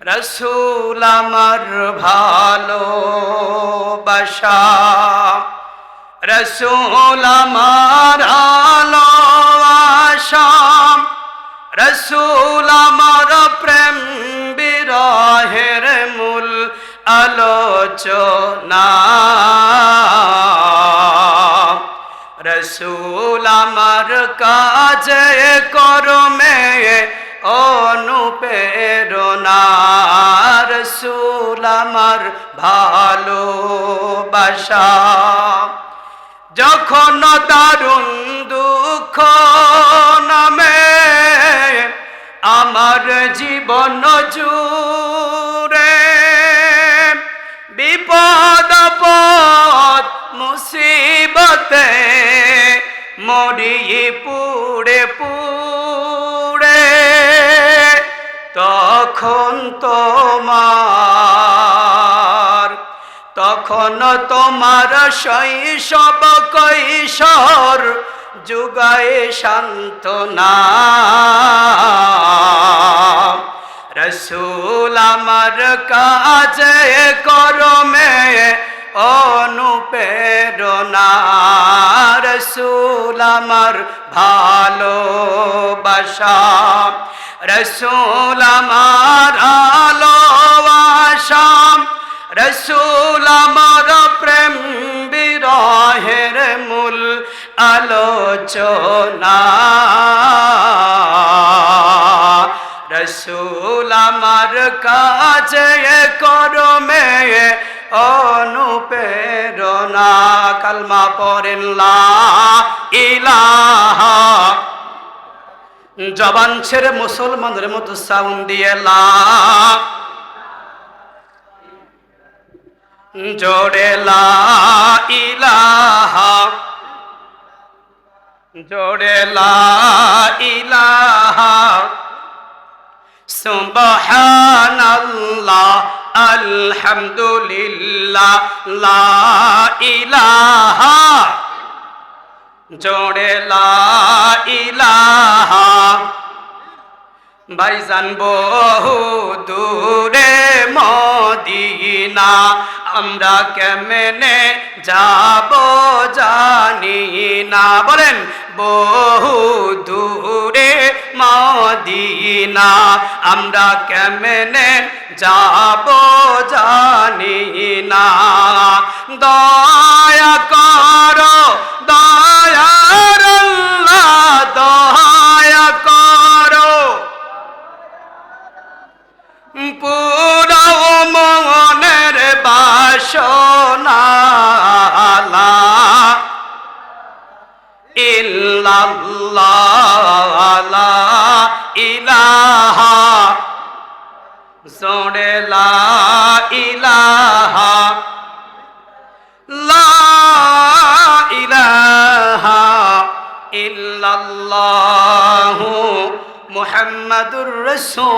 রসুল আমার ভালো বাসা রসুল আমার আলো রসুল আমার প্রেম বিরহের মূল আলোচনা। রসুল আমার কাজে করমে আমার ভালোবাসা। যখন দারুণ দুঃখ নামে আমার জীবন জুড়ে, বিপদ পদ মুসিবতে মরি পুড়ে পুড়ে, তখন তোমার তখন তোমার শৈশব কৈশোর যুগায় শান্তনা রসুল আমার কাজে করমে অনুপেরণা রসুল আমার ভালোবাসা। রসুল আমার আলো আশাম রসুল মূল আলোচনা। রসুল আমার কাজে করমে অনুপেরণা কালমা পড়েন, লা ইলাহা। জবান ছেড়ে মুসলমানের মতো সাউন্ড দিয়ে, লা জোড়ে লা ইলাহা। লা ইলাহা সুবহানাল্লাহ আলহামদুলিল্লাহ লা ইলাহা। লা ইলাহা। ভাইজান বহু দূরে মদিনা। আমরা কেমনে যাব জানি না। বলেন, বহু দূরে মদিনা। আমরা কেমনে যাব জানি না। দয়া পুরাও মনের বাসনা ইল্লাল্লাহ ইলাহা জোড়ে লা মুহাম্মাদুর রাসূলুল্লাহ